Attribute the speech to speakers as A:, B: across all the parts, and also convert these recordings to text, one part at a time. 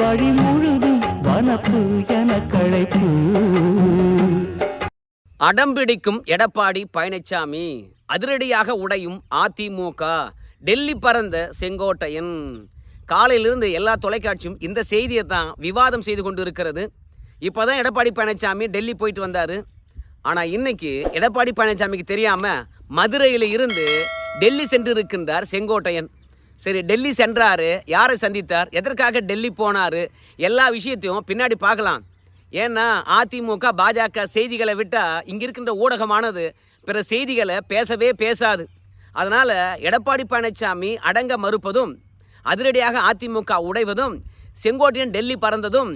A: வழி முழுதும் வனப்பு என கழைப்பு
B: அடம்பிடிக்கும் எடப்பாடி பழனிசாமி அதிரடியாக உடையும் அதிமுக டெல்லி பறந்த செங்கோட்டையன். காலையிலிருந்து எல்லா தொலைக்காட்சியும் இந்த செய்தியை தான் விவாதம் செய்து கொண்டு இருக்கிறது இப்போ தான் எடப்பாடி பழனிசாமி டெல்லி போயிட்டு வந்தார். ஆனால் இன்னைக்கு எடப்பாடி பழனிசாமிக்கு தெரியாமல் மதுரையில் இருந்து டெல்லி சென்று இருக்கின்றார் செங்கோட்டையன். சரி டெல்லி சென்றாரு. யாரை சந்தித்தார்? எதற்காக டெல்லி போனார்? எல்லா விஷயத்தையும் பின்னாடி பார்க்கலாம். ஏன்னா அதிமுக பாஜக செய்திகளை விட்டால் இங்கே இருக்கின்ற ஊடகமானது பிற செய்திகளை பேசவே பேசாது. அதனால் எடப்பாடி பழனிசாமி அடங்க மறுப்பதும் அதிரடியாக அதிமுக உடைவதும் செங்கோட்டையன் டெல்லி பறந்ததும்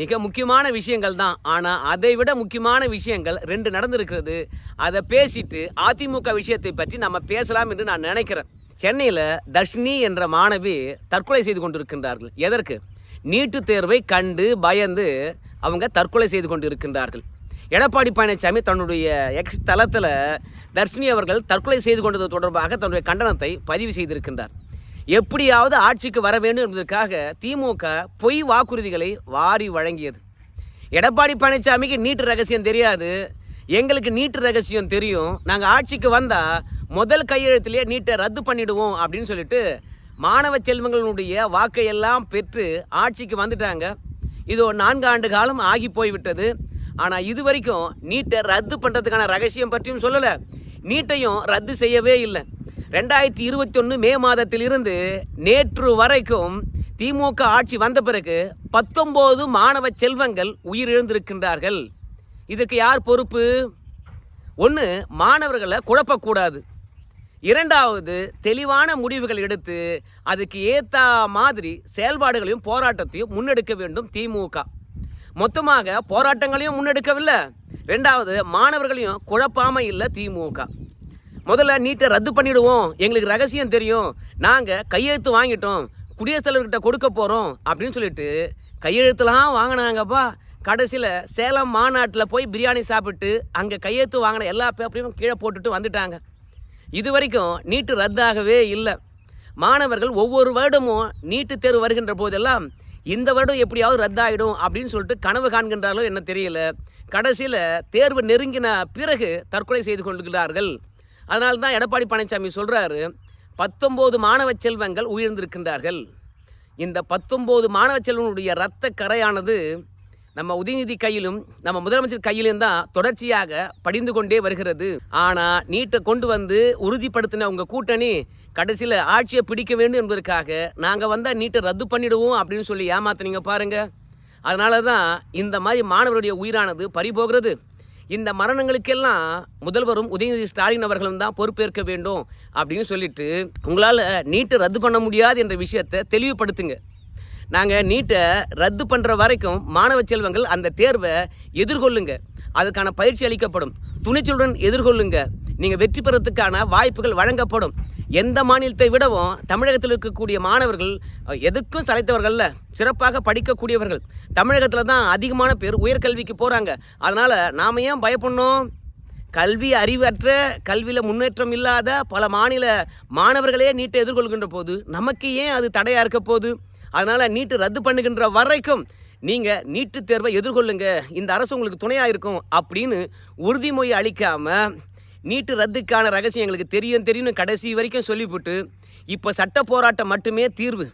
B: மிக முக்கியமான விஷயங்கள் தான். ஆனால் அதை விட முக்கியமான விஷயங்கள் ரெண்டு நடந்திருக்கிறது. அதை பேசிட்டு அதிமுக விஷயத்தை பற்றி நம்ம பேசலாம் என்று நான் நினைக்கிறேன். சென்னையில் தர்ஷினி என்ற மாணவி தற்கொலை செய்து கொண்டிருக்கின்றார்கள். எதற்கு? நீட்டு தேர்வை கண்டு பயந்து அவங்க தற்கொலை செய்து கொண்டு இருக்கின்றார்கள் எடப்பாடி பழனிசாமி தன்னுடைய எக்ஸ் தளத்தில் தர்ஷினி அவர்கள் தற்கொலை செய்து கொண்டது தொடர்பாக தன்னுடைய கண்டனத்தை பதிவு செய்திருக்கின்றார். எப்படியாவது ஆட்சிக்கு வர வேண்டும் என்பதற்காக திமுக பொய் வாக்குறுதிகளை வாரி வழங்கியது. எடப்பாடி பழனிசாமிக்கு நீட்டு ரகசியம் தெரியாது. எங்களுக்கு நீட்டு ரகசியம் தெரியும். நாங்கள் ஆட்சிக்கு வந்தால் முதல் கையெழுத்திலேயே நீட்டை ரத்து பண்ணிடுவோம் அப்படின்னு சொல்லிட்டு மாணவ செல்வங்களுடைய வாக்கையெல்லாம் பெற்று ஆட்சிக்கு வந்துட்டாங்க. இது ஒரு நான்கு ஆண்டு காலம் ஆகி போய்விட்டது. ஆனால் இது வரைக்கும் நீட்டை ரத்து பண்ணுறதுக்கான ரகசியம் பற்றியும் சொல்லலை. நீட்டையும் ரத்து செய்யவே இல்லை. ரெண்டாயிரத்தி இருபத்தி ஒன்று மே மாதத்திலிருந்து நேற்று வரைக்கும் திமுக ஆட்சி வந்த பிறகு பத்தொம்போது மாணவ செல்வங்கள் உயிரிழந்திருக்கின்றார்கள். இதற்கு யார் பொறுப்பு? ஒன்று மாணவர்களை குழப்பக்கூடாது. இரண்டாவது தெளிவான முடிவுகள் எடுத்து அதுக்கு ஏற்ற மாதிரி செயல்பாடுகளையும் போராட்டத்தையும் முன்னெடுக்க வேண்டும் திமுக. மொத்தமாக போராட்டங்களையும் முன்னெடுக்கவில்லை. ரெண்டாவது மாணவர்களையும் குழப்பாமல் இல்லை திமுக. முதல்ல நீட்டை ரத்து பண்ணிவிடுவோம் எங்களுக்கு ரகசியம் தெரியும். நாங்கள் கையெழுத்து வாங்கிட்டோம். குடியரசுத் தலைவர்கிட்ட கொடுக்க போகிறோம் அப்படின்னு சொல்லிட்டு கையெழுத்துலாம் வாங்கினாங்கப்பா. கடைசியில் சேலம் மாநாட்டில் போய் பிரியாணி சாப்பிட்டு அங்கே கையெழுத்து வாங்கின எல்லா பேப்பரையும் கீழே போட்டுட்டு வந்துட்டாங்க. இது வரைக்கும் நீட்டு ரத்தாகவே இல்லை. மாணவர்கள் ஒவ்வொரு வருடமும் நீட்டு தேர்வு வருகின்ற போதெல்லாம் இந்த வருடம் எப்படியாவது ரத்தாயிடும் அப்படின்னு சொல்லிட்டு கனவு காண்கின்றார்களோ என்ன தெரியல. கடைசியில் தேர்வு நெருங்கின பிறகு தற்கொலை செய்து கொள்கிறார்கள். அதனால தான் எடப்பாடி பழனிசாமி சொல்கிறாரு பத்தொம்போது மாணவ செல்வங்கள் உயர்ந்திருக்கின்றார்கள். இந்த பத்தொம்போது மாணவ செல்வனுடைய இரத்த கரையானது நம்ம உதயநிதி கையிலும் நம்ம முதலமைச்சர் கையிலும் தான் தொடர்ச்சியாக படிந்து கொண்டே வருகிறது. ஆனால் நீட்டை கொண்டு வந்து உறுதிப்படுத்தின உங்கள் கூட்டணி கடைசியில் ஆட்சியை பிடிக்க வேண்டும் என்பதற்காக நாங்கள் வந்தால் நீட்டை ரத்து பண்ணிடுவோம் அப்படின்னு சொல்லி ஏமாத்தினீங்க பாருங்க. அதனால தான் இந்த மாதிரி மாணவருடைய உயிரானது பறிபோகிறது. இந்த மரணங்களுக்கெல்லாம் முதல்வரும் உதயநிதி ஸ்டாலின் அவர்களும் தான் பொறுப்பேற்க வேண்டும் அப்படின்னு சொல்லிட்டு உங்களால் நீட்டை ரத்து பண்ண முடியாது என்ற விஷயத்தை தெளிவுபடுத்துங்க. நாங்கள் நீட்டை ரத்து பண்ணுற வரைக்கும் மாணவ செல்வங்கள் அந்த தேர்வை எதிர்கொள்ளுங்க. அதற்கான பயிற்சி அளிக்கப்படும். துணிச்சலுடன் எதிர்கொள்ளுங்க. நீங்கள் வெற்றி பெறத்துக்கான வாய்ப்புகள் வழங்கப்படும். எந்த மாநிலத்தை விடவும் தமிழகத்தில் இருக்கக்கூடிய மாணவர்கள் எதுக்கும் சளைத்தவர்கள்ல சிறப்பாக படிக்கக்கூடியவர்கள். தமிழகத்தில் தான் அதிகமான பேர் உயர்கல்விக்கு போகிறாங்க அதனால் நாம் ஏன் பயப்படணும்? கல்வி அறிவற்ற கல்வியில் முன்னேற்றம் இல்லாத பல மாநில மாணவர்களே நீட்டை எதிர்கொள்கின்ற போது நமக்கு ஏன் அது தடையாக இருக்க போகுது? அதனால் நீட்டு ரத்து பண்ணுகின்ற வரைக்கும் நீங்கள் நீட்டுத் தேர்வை எதிர்கொள்ளுங்க. இந்த அரசு உங்களுக்கு துணையாக இருக்கும் அப்படின்னு உறுதிமொழி அளிக்காமல் நீட்டு ரத்துக்கான ரகசியம் எங்களுக்கு தெரியும் தெரியும்னு கடைசி வரைக்கும் சொல்லிவிட்டு இப்போ சட்ட போராட்டம் மட்டுமே தீர்வு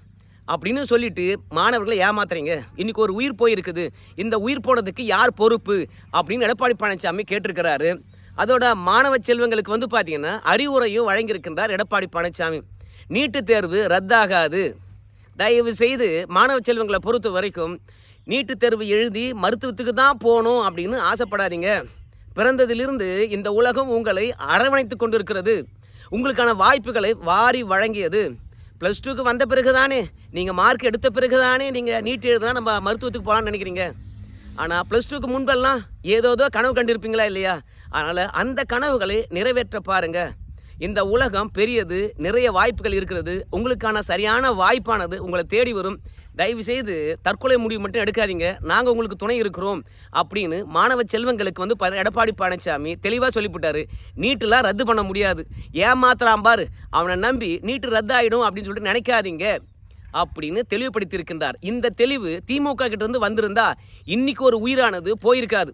B: அப்படின்னு சொல்லிட்டு மாணவர்களை ஏமாத்துறீங்க. இன்னைக்கு ஒரு உயிர் போயிருக்குது. இந்த உயிர் போனதுக்கு யார் பொறுப்பு அப்படின்னு எடப்பாடி பழனிசாமி கேட்டிருக்கிறாரு. அதோட மாணவ செல்வங்களுக்கு வந்து பார்த்தீங்கன்னா அறிவுரையும் வழங்கியிருக்கின்றார் எடப்பாடி பழனிசாமி. நீட்டுத் தேர்வு ரத்தாகாது. தயவு செய்து மாணவ செல்வங்களை பொறுத்த வரைக்கும் நீட்டு தேர்வு எழுதி மருத்துவத்துக்கு தான் போகணும் அப்படின்னு ஆசைப்படாதீங்க. பிறந்ததிலிருந்து இந்த உலகம் உங்களை அரவணைத்து கொண்டிருக்கிறது. உங்களுக்கான வாய்ப்புகளை வாரி வழங்கியது. ப்ளஸ் டூக்கு வந்த பிறகு தானே நீங்கள் மார்க் எடுத்த பிறகு தானே நீங்கள் நீட் எழுதுனா நம்ம மருத்துவத்துக்கு போகலான்னு நினைக்கிறீங்க. ஆனால் ப்ளஸ் டூக்கு முன்பெல்லாம் ஏதோதோ கனவு கண்டிருப்பீங்களா இல்லையா? அதனால் அந்த கனவுகளை நிறைவேற்ற பாருங்கள் இந்த உலகம் பெரியது நிறைய வாய்ப்புகள் இருக்கிறது. உங்களுக்கான சரியான வாய்ப்பானது உங்களை தேடி வரும். தயவு செய்து தற்கொலை முடிவு மட்டும் எடுக்காதீங்க. நாங்கள் உங்களுக்கு துணை இருக்கிறோம் அப்படின்னு மாணவ செல்வங்களுக்கு வந்து ப- எடப்பாடி பழனிசாமி தெளிவாக சொல்லிவிட்டாரு. நீட்டெலாம் ரத்து பண்ண முடியாது. ஏமாத்துறான் பாரு. அவனை நம்பி நீட்டு ரத்து ஆகிடும் அப்படின்னு சொல்லிட்டு நினைக்காதீங்க அப்படின்னு தெளிவுபடுத்தியிருக்கின்றார். இந்த தெளிவு திமுக கிட்ட இருந்து வந்திருந்தா இன்னைக்கு ஒரு உயிரானது போயிருக்காது.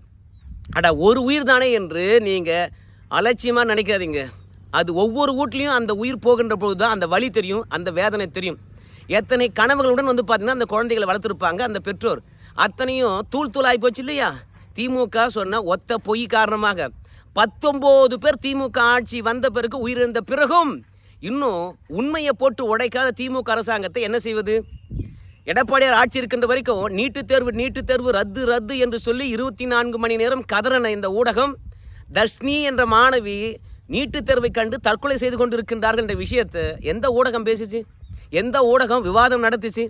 B: அட ஒரு உயிர் தானே என்று நீங்கள் அலட்சியமாக நினைக்காதீங்க. அது ஒவ்வொரு வீட்லேயும் அந்த உயிர் போகின்ற பொழுது தான் அந்த வழி தெரியும் அந்த வேதனை தெரியும். எத்தனை கனவுகளுடன் வந்து பார்த்தீங்கன்னா அந்த குழந்தைகளை வளர்த்துருப்பாங்க அந்த பெற்றோர். அத்தனையும் தூள் தூளாகி போச்சு இல்லையா? திமுக சொன்ன ஒத்த பொய் காரணமாக. பத்தொம்போது பேர் திமுக ஆட்சி வந்த பிறகு உயிரிழந்த பிறகும் இன்னும் உண்மையை போட்டு உடைக்காத திமுக அரசாங்கத்தை என்ன செய்வது? எடப்பாடியார் ஆட்சி இருக்கின்ற வரைக்கும் நீட்டுத் தேர்வு நீட்டுத் தேர்வு ரத்து ரத்து என்று சொல்லி இருபத்தி நான்கு மணி நேரம் கதறன இந்த ஊடகம் தர்ஷினி என்ற மாணவி நீட்டுத் தேர்வை கண்டு தற்கொலை செய்து கொண்டிருக்கின்றார்கள் என்ற விஷயத்தை எந்த ஊடகம் பேசிச்சு? எந்த ஊடகம் விவாதம் நடத்திச்சு?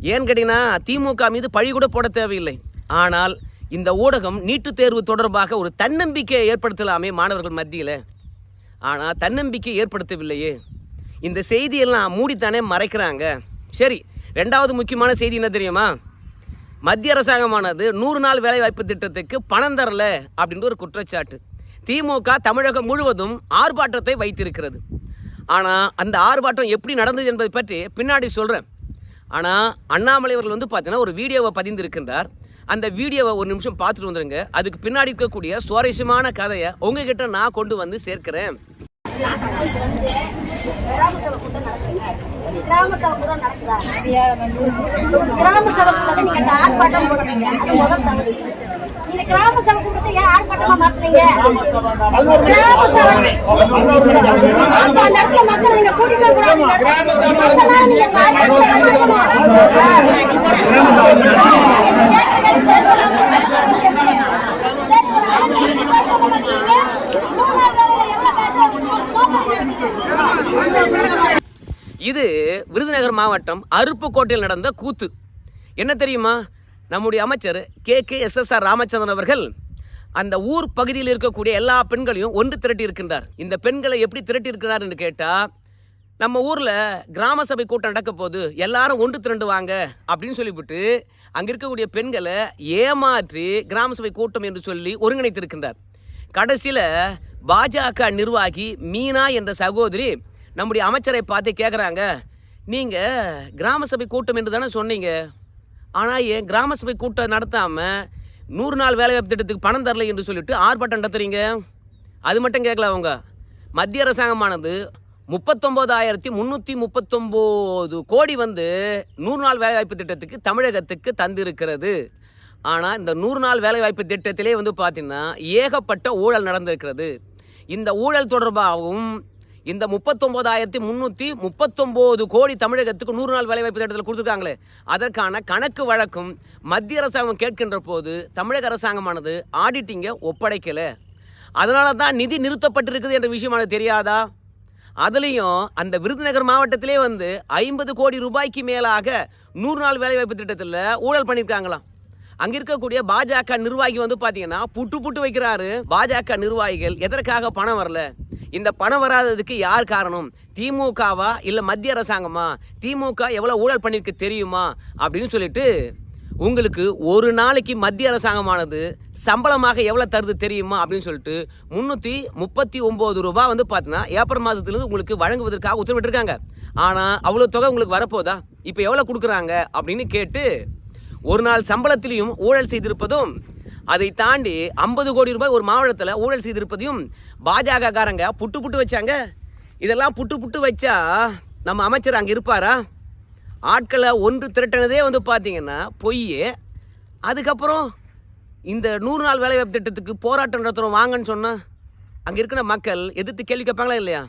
B: ஏன் கேட்டீங்கன்னா திமுக மீது பழி கூட போட தேவையில்லை. ஆனால் இந்த ஊடகம் நீட்டுத் தேர்வு தொடர்பாக ஒரு தன்னம்பிக்கையை ஏற்படுத்தலாமே மாணவர்கள் மத்தியில். ஆனால் தன்னம்பிக்கை ஏற்படுத்தவில்லையே. இந்த செய்தியெல்லாம் மூடித்தானே மறைக்கிறாங்க. சரி ரெண்டாவது முக்கியமான செய்தி என்ன தெரியுமா? மத்திய அரசாங்கமானது நூறு நாள் வேலைவாய்ப்பு திட்டத்துக்கு பணம் தரல அப்படின்ற ஒரு குற்றச்சாட்டு. திமுக தமிழகம் முழுவதும் ஆர்ப்பாட்டத்தை வைத்திருக்கிறது. ஆனால் அந்த ஆர்ப்பாட்டம் எப்படி நடந்தது என்பதை பற்றி பின்னாடி சொல்கிறேன் ஆனால் அண்ணாமலை அவர்கள் வந்து பார்த்தீங்கன்னா ஒரு வீடியோவை பதிந்திருக்கின்றார். அந்த வீடியோவை ஒரு நிமிஷம் பார்த்துட்டு வந்துருங்க. அதுக்கு பின்னாடி இருக்கக்கூடிய சுவாரஸ்யமான கதையை உங்ககிட்ட நான் கொண்டு வந்து சேர்க்கிறேன்.
C: கிராம சபை கூட நடக்குதா? கிராம சபை நீங்க ஆர்ப்பாட்டம் போடுறீங்க. இந்த கிராம சபை கூட்டத்தை ஏன் ஆர்ப்பாட்டமா மாத்துறீங்க கிராம சபை அப்ப அந்த இடத்துல மக்கள் நீங்க கூட்டிட்டு போக கூடாது இந்த இடத்துல. மக்களால நீங்க ஆர்ப்பாட்டம் நடத்தணும்.
B: இது விருதுநகர் மாவட்டம் அருப்புக்கோட்டையில் நடந்த கூத்து என்ன தெரியுமா நம்முடைய அமைச்சர் கே. கே. எஸ்எஸ்ஆர் ராமச்சந்திரன் அவர்கள் அந்த ஊர் பகுதியில் இருக்கக்கூடிய எல்லா பெண்களையும் ஒன்று திரட்டி இருக்கின்றார் இந்த பெண்களை எப்படி திரட்டி இருக்கிறார் என்று கேட்டால் நம்ம ஊரில் கிராம சபை கூட்டம் நடக்க போது எல்லாரும் ஒன்று திரண்டு வாங்க அப்படின்னு சொல்லிவிட்டு அங்கே இருக்கக்கூடிய பெண்களை ஏமாற்றி கிராம சபை கூட்டம் என்று சொல்லி ஒருங்கிணைத்திருக்கின்றார். கடைசியில் பாஜக நிர்வாகி மீனா என்ற சகோதரி நம்முடைய அமைச்சரை பார்த்து கேட்குறாங்க நீங்கள் கிராம சபை கூட்டம் என்று தானே சொன்னீங்க? ஆனால் என் கிராம சபை கூட்டம் நடத்தாமல் நூறு நாள் வேலைவாய்ப்பு திட்டத்துக்கு பணம் தரலை என்று சொல்லிட்டு ஆர்ப்பாட்டம் நடத்துறீங்க? அது மட்டும் கேட்கல அவங்க. மத்திய அரசாங்கமானது முப்பத்தொம்போதாயிரத்தி முந்நூற்றி முப்பத்தொம்போது கோடி வந்து நூறு நாள் வேலைவாய்ப்பு திட்டத்துக்கு தமிழகத்துக்கு தந்திருக்கிறது. ஆனால் இந்த நூறு நாள் வேலைவாய்ப்பு திட்டத்திலே வந்து பார்த்திங்கன்னா ஏகப்பட்ட ஊழல் நடந்திருக்கிறது. இந்த ஊழல் தொடர்பாகவும் இந்த முப்பத்தொம்போதாயிரத்தி முந்நூற்றி முப்பத்தொம்போது கோடி தமிழகத்துக்கு நூறு நாள் வேலைவாய்ப்பு திட்டத்தில் கொடுத்துருக்காங்களே. அதற்கான கணக்கு வழக்கும் மத்திய அரசாங்கம் கேட்கின்ற போது தமிழக அரசாங்கமானது ஆடிட்டிங்கை ஒப்படைக்கலை. அதனால தான் நிதி நிறுத்தப்பட்டிருக்குது என்ற விஷயம் தெரியாதா? அதுலேயும் அந்த விருதுநகர் மாவட்டத்திலே வந்து ஐம்பது கோடி ரூபாய்க்கு மேலாக நூறு நாள் வேலைவாய்ப்பு திட்டத்தில் ஊழல் பண்ணியிருக்காங்களாம் அங்கே இருக்கக்கூடிய பாஜக நிர்வாகி வந்து பார்த்தீங்கன்னா புட்டு புட்டு வைக்கிறாரு. பாஜக நிர்வாகிகள் எதற்காக பணம் வரல? இந்த பணம் வராததுக்கு யார் காரணம்? திமுகவா இல்லை மத்திய அரசாங்கமா? திமுக எவ்வளோ ஊழல் பண்ணியிருக்கு தெரியுமா? அப்படின்னு சொல்லிட்டு உங்களுக்கு ஒரு நாளைக்கு மத்திய அரசாங்கமானது சம்பளமாக எவ்வளோ தருது தெரியுமா? அப்படின்னு சொல்லிட்டு முந்நூற்றி முப்பத்தி ஒம்பது ரூபா வந்து பார்த்தீங்கன்னா ஏப்ரல் மாதத்துலேருந்து உங்களுக்கு வழங்குவதற்காக உத்தரவிட்டிருக்காங்க. ஆனால் அவ்வளோ தொகை உங்களுக்கு வரப்போதா? இப்போ எவ்வளோ கொடுக்குறாங்க? அப்படின்னு கேட்டு ஒரு நாள் சம்பளத்திலையும் ஊழல் செய்திருப்பதும் அதை தாண்டி ஐம்பது கோடி ரூபாய் ஒரு மாவட்டத்தில் ஊழல் செய்திருப்பதையும் பாஜக காரங்க புட்டு புட்டு வச்சாங்க. இதெல்லாம் புட்டு புட்டு வச்சா நம்ம அமைச்சர் அங்கே இருப்பாரா? ஆட்களை ஒன்று திரட்டினதே வந்து பார்த்தீங்கன்னா பொய் அதுக்கப்புறம் இந்த நூறு நாள் வேலைவாய்ப்பு திட்டத்துக்கு போராட்டம் நடத்துகிறோம் வாங்கன்னு சொன்னால் அங்கே இருக்கிற மக்கள் எதிர்த்து கேள்வி கேட்பாங்களா இல்லையா?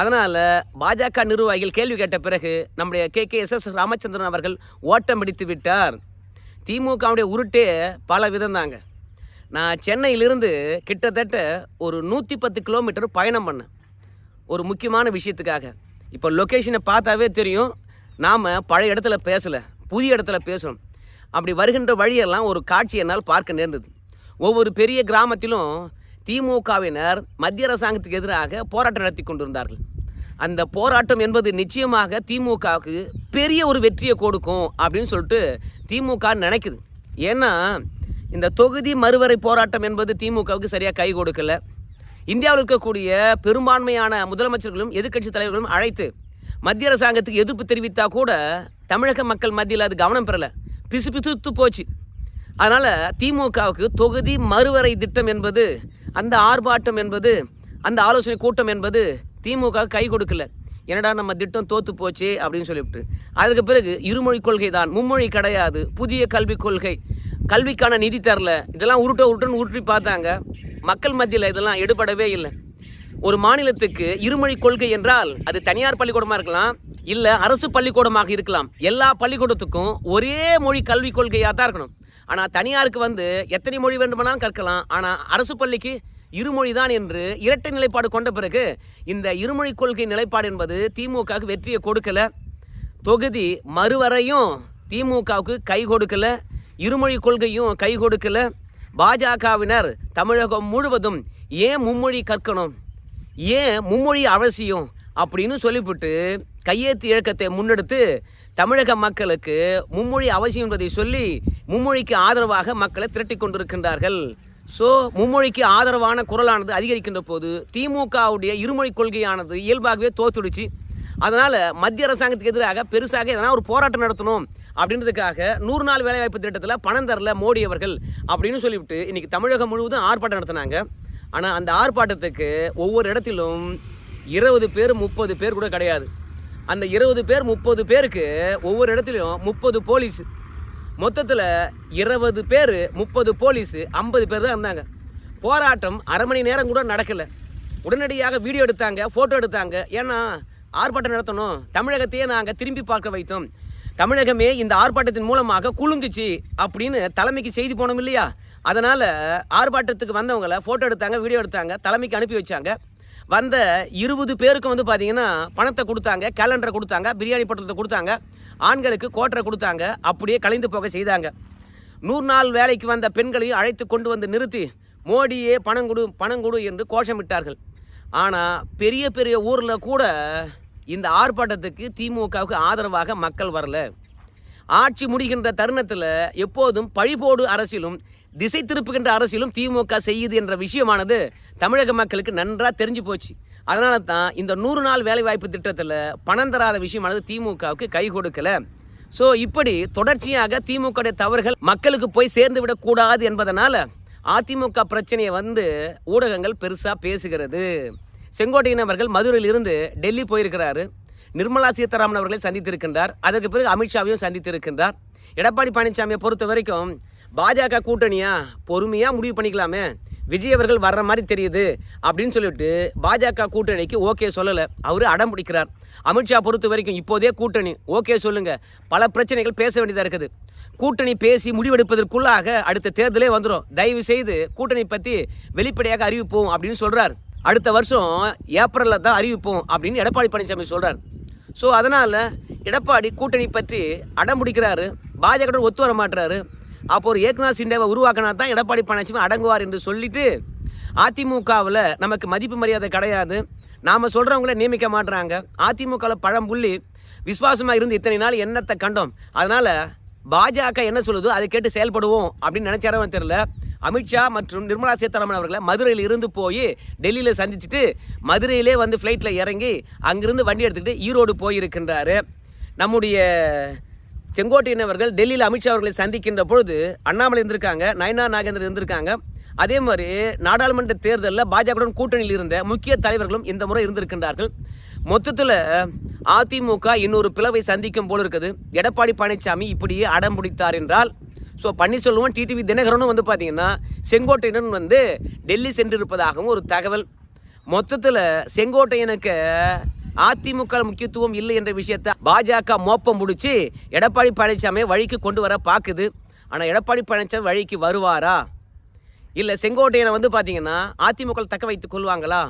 B: அதனால் பாஜக நிர்வாகிகள் கேள்வி கேட்ட பிறகு நம்முடைய K K S S Ramachandran அவர்கள் ஓட்டம் பிடித்து விட்டார். திமுகவுடைய உருட்டே பல விதம் தாங்க நான் சென்னையிலிருந்து கிட்டத்தட்ட ஒரு நூற்றி பத்து கிலோமீட்டர் பயணம் பண்ணேன். ஒரு முக்கியமான விஷயத்துக்காக. இப்போ லொக்கேஷனை பார்த்தாவே தெரியும். நாம் பழைய இடத்துல பேசலை. புதிய இடத்துல பேசுகிறோம் அப்படி வருகின்ற வழியெல்லாம் ஒரு காட்சி என்னால் பார்க்க நேர்ந்தது. ஒவ்வொரு பெரிய கிராமத்திலும் திமுகவினர் மத்திய அரசாங்கத்துக்கு எதிராக போராட்டம் நடத்தி கொண்டிருந்தார்கள். அந்த போராட்டம் என்பது நிச்சயமாக திமுகவுக்கு பெரிய ஒரு வெற்றியை கொடுக்கும் அப்படின்னு சொல்லிட்டு திமுக நினைக்குது. ஏன்னா இந்த தொகுதி மறுவரை போராட்டம் என்பது திமுகவுக்கு சரியாக கை கொடுக்கல. இந்தியாவில் இருக்கக்கூடிய பெரும்பான்மையான முதலமைச்சர்களும் எதிர்க்கட்சி தலைவர்களும் அழைத்து மத்திய அரசாங்கத்துக்கு எதிர்ப்பு தெரிவித்தா கூட தமிழக மக்கள் மத்தியில் அது கவனம் பெறலை. பிசு பிசுத்து போச்சு. அதனால் திமுகவுக்கு தொகுதி மறுவரை திட்டம் என்பது அந்த ஆர்ப்பாட்டம் என்பது அந்த ஆலோசனை கூட்டம் என்பது திமுக கை கொடுக்கல. என்னடா நம்ம திட்டம் தோத்து போச்சு அப்படின்னு சொல்லிவிட்டு. அதுக்கு பிறகு இருமொழி கொள்கை தான் மும்மொழி கிடையாது புதிய கல்விக் கொள்கை. கல்விக்கான நிதி தரல. இதெல்லாம் உருட்ட உருட்டுன்னு உருட்டி பார்த்தாங்க. மக்கள் மத்தியில் இதெல்லாம் எடுபடவே இல்லை. ஒரு மாநிலத்துக்கு இருமொழி கொள்கை என்றால் அது தனியார் பள்ளிக்கூடமாக இருக்கலாம் இல்லை அரசு பள்ளிக்கூடமாக இருக்கலாம். எல்லா பள்ளிக்கூடத்துக்கும் ஒரே மொழி கல்விக் கொள்கையாக தான் இருக்கணும். ஆனால் தனியாருக்கு வந்து எத்தனை மொழி வேண்டுமானாலும் கற்கலாம். ஆனால் அரசு பள்ளிக்கு இருமொழி தான் என்று இரட்டை நிலைப்பாடு கொண்ட பிறகு இந்த இருமொழி கொள்கை நிலைப்பாடு என்பது திமுகவுக்கு வெற்றியை கொடுக்கல. தொகுதி மறுவரையும் திமுகவுக்கு கை கொடுக்கல. இருமொழி கொள்கையும் கை கொடுக்கல. பாஜகவினர் தமிழகம் முழுவதும் ஏன் மும்மொழி கற்கணும்? ஏன் மும்மொழி அவசியம்? அப்படின்னு சொல்லிவிட்டு கையேத்து இயக்கத்தை முன்னெடுத்து தமிழக மக்களுக்கு மும்மொழி அவசியம் என்பதை சொல்லி மும்மொழிக்கு ஆதரவாக மக்களை திரட்டி கொண்டிருக்கின்றார்கள். ஸோ மும்மொழிக்கு ஆதரவான குரலானது அதிகரிக்கின்ற போது திமுகவுடைய இருமொழி கொள்கையானது இயல்பாகவே தோத்துடுச்சு. அதனால் மத்திய அரசாங்கத்துக்கு எதிராக பெருசாக எதனா ஒரு போராட்டம் நடத்தணும் அப்படின்றதுக்காக நூறு நாள் வேலைவாய்ப்பு திட்டத்தில் பணம் தரல மோடி அவர்கள் அப்படின்னு சொல்லிவிட்டு இன்றைக்கி தமிழகம் முழுவதும் ஆர்ப்பாட்டம் நடத்தினாங்க. ஆனால் அந்த ஆர்ப்பாட்டத்துக்கு ஒவ்வொரு இடத்திலும் இருபது பேர் முப்பது பேர் கூட கிடையாது. அந்த இருபது பேர் முப்பது பேருக்கு ஒவ்வொரு இடத்துலையும் முப்பது போலீஸ். மொத்தத்தில் இருபது பேர் முப்பது போலீஸு ஐம்பது பேர் தான் இருந்தாங்க. போராட்டம் அரை மணி நேரம் கூட நடக்கலை. உடனடியாக வீடியோ எடுத்தாங்க ஃபோட்டோ எடுத்தாங்க. ஏன்னா ஆர்ப்பாட்டம் நடத்தணும். தமிழகத்தையே நாங்கள் திரும்பி பார்க்க வைத்தோம். தமிழகமே இந்த ஆர்ப்பாட்டத்தின் மூலமாக குலுங்குச்சு அப்படின்னு தலைமைக்கு செய்தி போனோம் இல்லையா? அதனால் ஆர்ப்பாட்டத்துக்கு வந்தவங்களை ஃபோட்டோ எடுத்தாங்க வீடியோ எடுத்தாங்க தலைமைக்கு அனுப்பி வச்சாங்க. வந்த இருபது பேருக்கு வந்து பார்த்தீங்கன்னா பணத்தை கொடுத்தாங்க கேலண்டரை கொடுத்தாங்க பிரியாணி பட்டத்தை கொடுத்தாங்க ஆண்களுக்கு கோட்டரை கொடுத்தாங்க அப்படியே கலைந்து போக செய்தாங்க. நூறு நாள் வேலைக்கு வந்த பெண்களையும் அழைத்து கொண்டு வந்து நிறுத்தி மோடியே பணம் கொடு பணம் கொடு என்று கோஷமிட்டார்கள். ஆனால் பெரிய பெரிய ஊரில் கூட இந்த ஆர்ப்பாட்டத்துக்கு திமுகவுக்கு ஆதரவாக மக்கள் வரல. ஆட்சி முடிகின்ற தருணத்தில் எப்போதும் பழிபோடு அரசியலும் திசை திருப்புகின்ற அரசியலும் திமுக செய்யுது என்ற விஷயமானது தமிழக மக்களுக்கு நன்றாக தெரிஞ்சு போச்சு. அதனால தான் இந்த நூறு நாள் வேலைவாய்ப்பு திட்டத்தில் பணம் தராத விஷயமானது திமுகவுக்கு கை கொடுக்கல. ஸோ இப்படி தொடர்ச்சியாக திமுக தவறுகள் மக்களுக்கு போய் சேர்ந்து விடக்கூடாது என்பதனால் அதிமுக பிரச்சனையை வந்து ஊடகங்கள் பெருசாக பேசுகிறது. செங்கோட்டையன் அவர்கள் மதுரையில் இருந்து டெல்லி போயிருக்கிறாரு. நிர்மலா சீதாராமன் அவர்களை சந்தித்திருக்கின்றார். அதற்கு பிறகு அமித்ஷாவையும் சந்தித்திருக்கின்றார். எடப்பாடி பழனிசாமியை பொறுத்த வரைக்கும் பாஜக கூட்டணியா பொறுமையாக முடிவு பண்ணிக்கலாமே. விஜய் அவர்கள் வர்ற மாதிரி தெரியுது அப்படின்னு சொல்லிட்டு பாஜக கூட்டணிக்கு ஓகே சொல்லலை. அவர் அடம் பிடிக்கிறார். அமித்ஷா பொறுத்த வரைக்கும் இப்போதே கூட்டணி ஓகே சொல்லுங்க. பல பிரச்சனைகள் பேச வேண்டியதாக இருக்குது. கூட்டணி பேசி முடிவெடுப்பதற்குள்ளாக அடுத்த தேர்தலே வந்துடும் தயவு செய்து கூட்டணி பற்றி வெளிப்படையாக அறிவிப்போம் அப்படின்னு சொல்கிறார் அடுத்த வருஷம் ஏப்ரலில் தான் அறிவிப்போம் அப்படின்னு எடப்பாடி பழனிசாமி சொல்கிறார் ஸோ அதனால் எடப்பாடி கூட்டணி பற்றி அடம் பிடிக்கிறாரு. பாஜக ஒத்து வர மாட்டுறாரு அப்போ ஒரு ஏக்நாத் சிண்டேவை உருவாக்கினா தான் எடப்பாடி பழனிசாமி அடங்குவார் என்று சொல்லிட்டு அதிமுகவில் நமக்கு மதிப்பு மரியாதை கிடையாது. நாம் சொல்கிறவங்கள நியமிக்க மாட்டுறாங்க அதிமுகவில் பழம்புள்ளி விசுவாசமாக இருந்து இத்தனை நாள் என்னத்தை கண்டோம். அதனால் பாஜக என்ன சொல்லுதோ? அதை கேட்டு செயல்படுவோம் அப்படின்னு நினச்சாரவன் தெரில அமித்ஷா மற்றும் நிர்மலா சீதாராமன் அவர்களை மதுரையில் இருந்து போய் டெல்லியில் சந்திச்சுட்டு மதுரையிலே வந்து ஃப்ளைட்டில் இறங்கி அங்கிருந்து வண்டி எடுத்துக்கிட்டு ஈரோடு போயிருக்கின்றாரு. நம்முடைய செங்கோட்டையன் அவர்கள் டெல்லியில் அமித்ஷா அவர்களை சந்திக்கின்ற பொழுது அண்ணாமலை இருந்திருக்காங்க நயனா நாகேந்திரன் இருந்திருக்காங்க. அதே மாதிரி நாடாளுமன்ற தேர்தலில் பாஜகவுடன் கூட்டணியில் இருந்த முக்கிய தலைவர்களும் இந்த முறை இருந்திருக்கின்றார்கள். மொத்தத்தில் அதிமுக இன்னொரு பிளவை சந்திக்கும் போல இருக்குது. எடப்பாடி பழனிசாமி இப்படியே அடம் பிடித்தார் என்றால் ஸோ பன்னீர்செல்வம் டிடிவி தினகரனும் வந்து பார்த்தீங்கன்னா செங்கோட்டையனும் வந்து டெல்லி சென்றிருப்பதாகவும் ஒரு தகவல். மொத்தத்தில் செங்கோட்டையனுக்கு அதிமுக முக்கியத்துவம் இல்லை என்ற விஷயத்தை பாஜக மோப்பம் முடிச்சு எடப்பாடி பழனிசாமி வழிக்கு கொண்டு வர பார்க்குது ஆனால் எடப்பாடி பழனிசாமி வழிக்கு வருவாரா? இல்லை செங்கோட்டையனை வந்து பார்த்தீங்கன்னா அதிமுக தக்க வைத்துக் கொள்வாங்களா?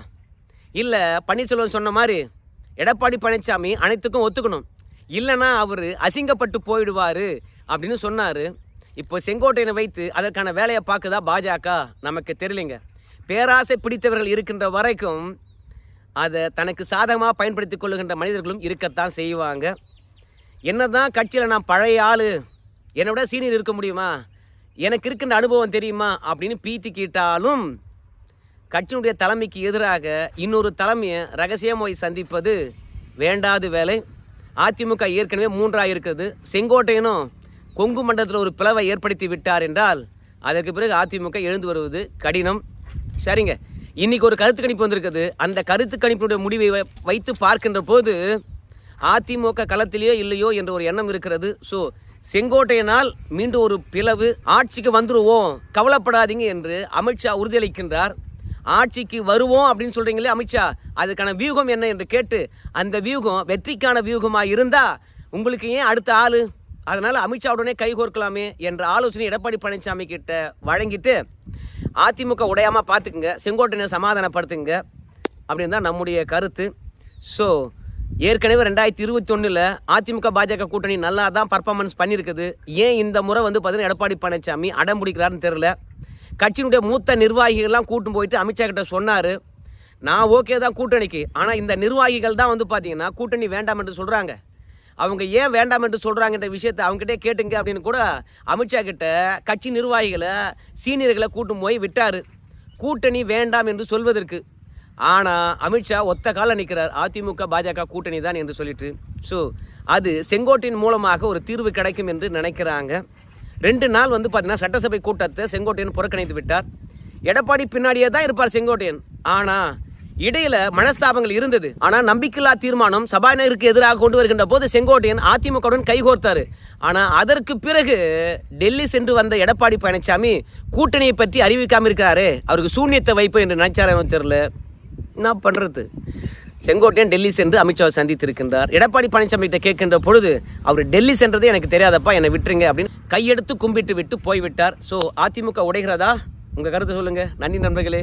B: இல்லை பன்னீர்செல்வம் சொன்ன மாதிரி எடப்பாடி பழனிசாமி அனைத்துக்கும் ஒத்துக்கணும். இல்லைன்னா அவர் அசிங்கப்பட்டு போயிடுவார் அப்படின்னு சொன்னார். இப்போ செங்கோட்டையனை வைத்து அதற்கான வேலையை பார்க்குதா பாஜக? நமக்கு தெரியலைங்க. பேராசை பிடித்தவர்கள் இருக்கின்ற வரைக்கும் அதை தனக்கு சாதகமாக பயன்படுத்தி கொள்ளுகின்ற மனிதர்களும் இருக்கத்தான் செய்வாங்க. என்ன தான் கட்சியில் நான் பழைய ஆள் என்னை விட சீனியர் இருக்க முடியுமா? எனக்கு இருக்கின்ற அனுபவம் தெரியுமா? அப்படின்னு பீத்திக்கிட்டாலும் கட்சியினுடைய தலைமைக்கு எதிராக இன்னொரு தலைமையை ரகசியம் போய் சந்திப்பது வேண்டாத வேலை. அதிமுக ஏற்கனவே மூன்றாக இருக்குது செங்கோட்டையனும் கொங்கு மண்டலத்தில் ஒரு பிளவை ஏற்படுத்தி விட்டார் என்றால் அதற்கு பிறகு அதிமுக எழுந்து வருவது கடினம். சரிங்க. இன்னைக்கு ஒரு கருத்து கணிப்பு வந்திருக்குது. அந்த கருத்து கணிப்பினுடைய முடிவை வை- வைத்து பார்க்கின்ற போது அதிமுக களத்திலேயோ இல்லையோ என்ற ஒரு எண்ணம் இருக்கிறது. ஸோ செங்கோட்டையனால் மீண்டும் ஒரு பிளவு ஆட்சிக்கு வந்துடுவோம் கவலைப்படாதீங்க என்று அமித்ஷா உறுதியளிக்கின்றார். ஆட்சிக்கு வருவோம் அப்படின்னு சொல்கிறீங்களே அமித்ஷா அதுக்கான வியூகம் என்ன என்று கேட்டு அந்த வியூகம் வெற்றிக்கான வியூகமாக இருந்தால் உங்களுக்கு ஏன் அடுத்த ஆள்? அதனால அமித்ஷாவுடனே கைகோர்க்கலாமே என்ற ஆலோசனை எடப்பாடி பழனிசாமி கிட்ட வழங்கிட்டு அதிமுக உடையாமல் பார்த்துக்குங்க செங்கோட்டையனை சமாதானப்படுத்துங்க அப்படின்னு தான் நம்முடைய கருத்து. ஸோ ஏற்கனவே ரெண்டாயிரத்தி இருபத்தி ஒன்றில் அதிமுக பாஜக கூட்டணி நல்லா தான் பர்ஃபார்மன்ஸ் பண்ணியிருக்குது ஏன் இந்த முறை வந்து பார்த்தீங்கன்னா எடப்பாடி பழனிசாமி அடம் பிடிக்கிறாருன்னு தெரில கட்சியினுடைய மூத்த நிர்வாகிகள்லாம் கூட்டும் போயிட்டு அமித்ஷா கிட்ட சொன்னார். நான் ஓகே தான் கூட்டணிக்கு. ஆனால் இந்த நிர்வாகிகள் தான் வந்து பார்த்தீங்கன்னா கூட்டணி வேண்டாம் என்று சொல்கிறாங்க அவங்க ஏன் வேண்டாம் என்று சொல்கிறாங்கன்ற விஷயத்தை அவங்ககிட்டே கேட்டுங்க அப்படின்னு கூட அமித்ஷா கிட்ட கட்சி நிர்வாகிகளை சீனியர்களை கூட்டும் போய் விட்டார். கூட்டணி வேண்டாம் என்று சொல்வதற்கு. ஆனால் அமித்ஷா ஒத்த கால நிற்கிறார் அதிமுக பாஜக கூட்டணி தான் என்று சொல்லிட்டு. ஸோ அது செங்கோட்டையின் மூலமாக ஒரு தீர்வு கிடைக்கும் என்று நினைக்கிறாங்க. ரெண்டு நாள் வந்து பார்த்தீங்கன்னா சட்டசபை கூட்டத்தை செங்கோட்டையன் புறக்கணித்து விட்டார். எடப்பாடி பின்னாடியே தான் இருப்பார் செங்கோட்டையன். ஆனால் இடையில மனஸ்தாபங்கள் இருந்தது. ஆனா நம்பிக்கையில்லா தீர்மானம் சபாநாயகருக்கு எதிராக கொண்டு வருகின்ற போது செங்கோட்டையன் அதிமுகவுடன் கைகோர்த்தாரு ஆனா அதற்கு பிறகு டெல்லி சென்று வந்த எடப்பாடி பழனிசாமி கூட்டணியை பற்றி அறிவிக்காம இருக்கிறாரு. அவருக்கு சூன்யத்தை வைப்பு என்று நினைச்சாரோ தெரியல. என்ன பண்றது? செங்கோட்டையன் டெல்லி சென்று அமித்ஷாவை சந்தித்திருக்கின்றார். எடப்பாடி பழனிசாமி கிட்ட கேட்கின்ற பொழுது அவர் டெல்லி சென்றதே எனக்கு தெரியாதப்பா என்னை விட்டுருங்க அப்படின்னு கையெடுத்து கும்பிட்டு விட்டு போய்விட்டார். ஸோ அதிமுக உடைகிறதா? உங்க கருத்து சொல்லுங்க. நன்றி நண்பர்களே.